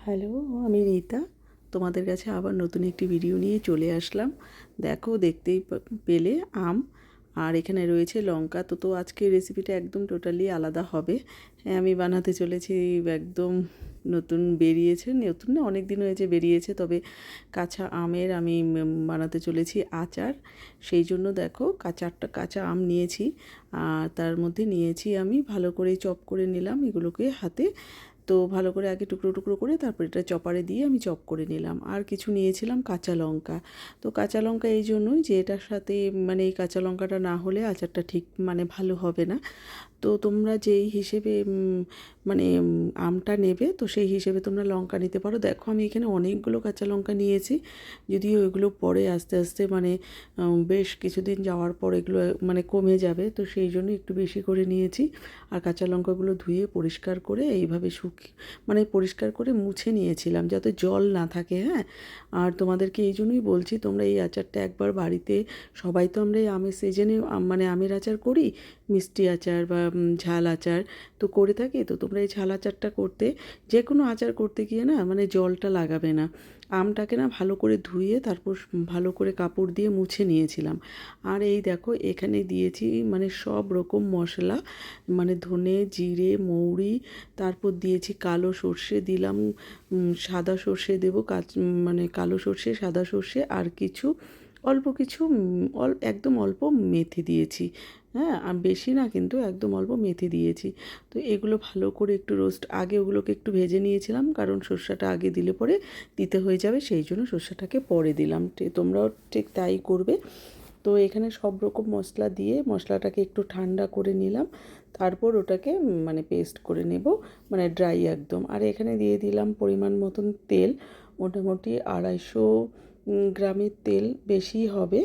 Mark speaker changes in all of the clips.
Speaker 1: Hello আমি রীতা। তোমাদের কাছে আবার নতুন একটি ভিডিও নিয়ে চলে আসলাম। দেখো দেখতেই পেলে আম। আর এখানে রয়েছে লঙ্কা। তো তো আজকে রেসিপিটা একদম টোটালি আলাদা হবে। হ্যাঁ, আমি বানাতে চলেছি একদম নতুন বেরিয়েছে। নতুন না অনেক দিন হয়েছে বেরিয়েছে। তবে কাঁচা আমের আমি বানাতে চলেছি আচার। সেই জন্য দেখো কাঁচারটা কাঁচা আম নিয়েছি। আর তার মধ্যে নিয়েছি আমি ভালো করে চপ করে নিলাম এগুলোকে হাতে। তো ভালো করে আগে টুকরো টুকরো করে তারপর এটা চপারে দিয়ে আমি চপ করে নিলাম। আর কিছু নিয়েছিলাম কাঁচা লঙ্কা। তো কাঁচা লঙ্কা এই জন্যই যে এটার সাথে মানে এই কাঁচা লঙ্কাটা না হলে আচারটা ঠিক মানে ভালো হবে না। তো তোমরা যেই হিসেবে মানে আমটা নেবে, তো সেই হিসেবে তোমরা লঙ্কা নিতে পারো। দেখো, আমি এখানে অনেকগুলো কাঁচা লঙ্কা নিয়েছি। যদিও এগুলো পরে আস্তে আস্তে মানে বেশ কিছুদিন যাওয়ার পর এগুলো মানে কমে যাবে, তো সেই জন্য একটু বেশি করে নিয়েছি। আর কাঁচা লঙ্কাগুলো ধুয়ে পরিষ্কার করে এইভাবে শুকি মানে পরিষ্কার করে মুছে নিয়েছিলাম, যাতে জল না থাকে হ্যাঁ? আর তোমাদেরকে এই জন্যই বলছি, তোমরা এই আচারটা একবার বাড়িতে, সবাই তো আমরা এই আমের সিজনে মানে আমের আচার করি, মিষ্টি আচার বা ঝাল আচার, তো করে থাকি, তো তোমরা এই ঝাল আচারটা করতে যে কোনো আচার করতে গিয়ে না মানে জলটা লাগাবে না। আমটাকে না ভালো করে ধুয়ে তারপর ভালো করে কাপড় দিয়ে মুছে নিয়েছিলাম। আর এই দেখো, এখানে দিয়েছি মানে সব রকম মশলা মানে ধনে, জিরে, মৌরি, তারপর দিয়েছি কালো সর্ষে, দিলাম সাদা সর্ষে দেবো, কাচ মানে কালো সর্ষে, সাদা সর্ষে আর কিছু অল্প কিছু একদম অল্প মেথি দিয়েছি। হ্যাঁ আর বেশি না কিন্তু একদম অল্প মেথি দিয়েছি। তো এগুলো ভালো করে একটু রোস্ট, আগে ওগুলোকে একটু ভেজে নিয়েছিলাম, কারণ সর্ষেটা আগে দিলে পরে দিতে হয়ে যাবে, সেই জন্য সর্ষেটাকে পরে দিলাম। তোমরাও ঠিক তাই করবে। তো এখানে সব রকম মশলা দিয়ে মশলাটাকে একটু ঠান্ডা করে নিলাম, তারপর ওটাকে মানে পেস্ট করে নেব মানে ড্রাই একদম। আর এখানে দিয়ে দিলাম পরিমাণ মতন তেল, মোটামুটি আড়াইশো গ্রামের তেল বেশি হবে।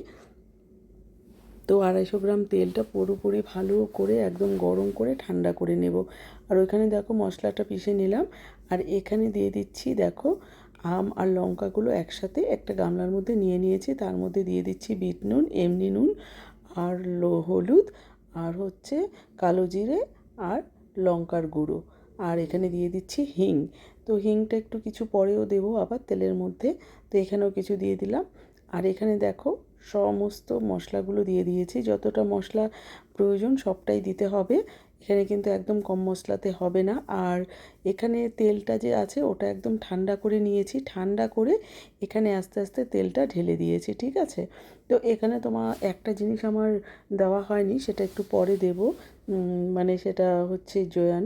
Speaker 1: তো আড়াইশো গ্রাম তেলটা পুরোপুরি ভালো করে একদম গরম করে ঠান্ডা করে নেব। আর ওইখানে দেখো মশলাটা পিষে নিলাম। আর এখানে দিয়ে দিচ্ছি দেখো আম আর লঙ্কাগুলো একসাথে একটা গামলার মধ্যে নিয়ে নিয়েছি। তার মধ্যে দিয়ে দিচ্ছি বিট নুন, এমনি নুন আর হলুদ আর হচ্ছে কালো জিরে আর লঙ্কার গুঁড়ো। আর এখানে দিয়ে দিচ্ছি হিং। তো হিংটা একটু কিছু পরেও দেবো আবার তেলের মধ্যে। তো এখানেও কিছু দিয়ে দিলাম। আর এখানে দেখো সমস্ত মশলাগুলো দিয়ে দিয়েছি। যতটা মশলা প্রয়োজন সবটাই দিতে হবে। এখানে কিন্তু একদম কম মশলাতে হবে না। আর এখানে তেলটা যে আছে, ওটা একদম ঠান্ডা করে নিয়েছি। ঠান্ডা করে এখানে আস্তে আস্তে তেলটা ঢেলে দিয়েছি, ঠিক আছে? তো এখানে তোমার একটা জিনিস আমার দেওয়া হয়নি, সেটা একটু পরে দেব। মানে সেটা হচ্ছে জয়ান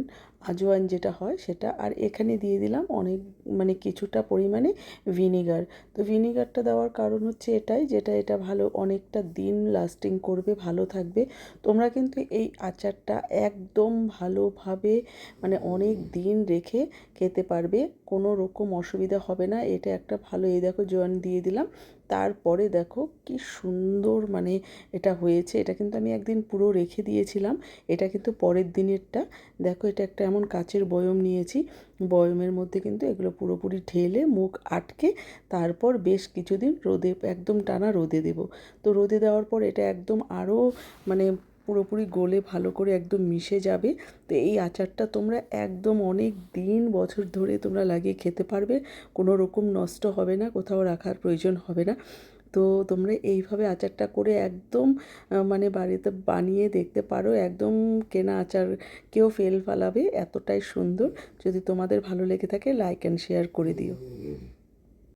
Speaker 1: আজওয়ান যেটা হয় সেটা। আর এখানে দিয়ে দিলাম অনেক মানে কিছুটা পরিমাণে ভিনিগার। তো ভিনিগারটা দেওয়ার কারণ হচ্ছে এটাই, যেটা এটা ভালো অনেকটা দিন লাস্টিং করবে, ভালো থাকবে। তোমরা কিন্তু এই আচারটা একদম ভালোভাবে মানে অনেক দিন রেখে খেতে পারবে। কোনো রকম অসুবিধা হবে না। এটা একটা ভালো, এই দেখো জয়েন দিয়ে দিলাম। তারপরে দেখো কি সুন্দর মানে এটা হয়েছে। এটা কিন্তু আমি একদিন পুরো রেখে দিয়েছিলাম। এটা কিন্তু পরের দিনেরটা। দেখো এটা একটা এমন কাচের বয়ম নিয়েছি। বয়মের মধ্যে কিন্তু এগুলো পুরোপুরি ঢেলে, মুখ আটকে, তারপর বেশ কিছুদিন রোদে, একদম টানা রোদে দেব। তো রোদে দেওয়ার পর এটা একদম আরও মানে পুরোপুরি গলে ভালো করে একদম মিশে যাবে। তো এই আচারটা তোমরা একদম অনেক দিন, বছর ধরে তোমরা লাগিয়ে খেতে পারবে। কোনো রকম নষ্ট হবে না, কোথাও রাখার প্রয়োজন হবে না। তো তোমরা এইভাবে আচারটা করে একদম মানে বাড়িতে বানিয়ে দেখতে পারো। একদম কেনা আচার কেউ ফেল ফালাবে, এতটাই সুন্দর। যদি তোমাদের ভালো লেগে থাকে লাইক অ্যান্ড শেয়ার করে দিও।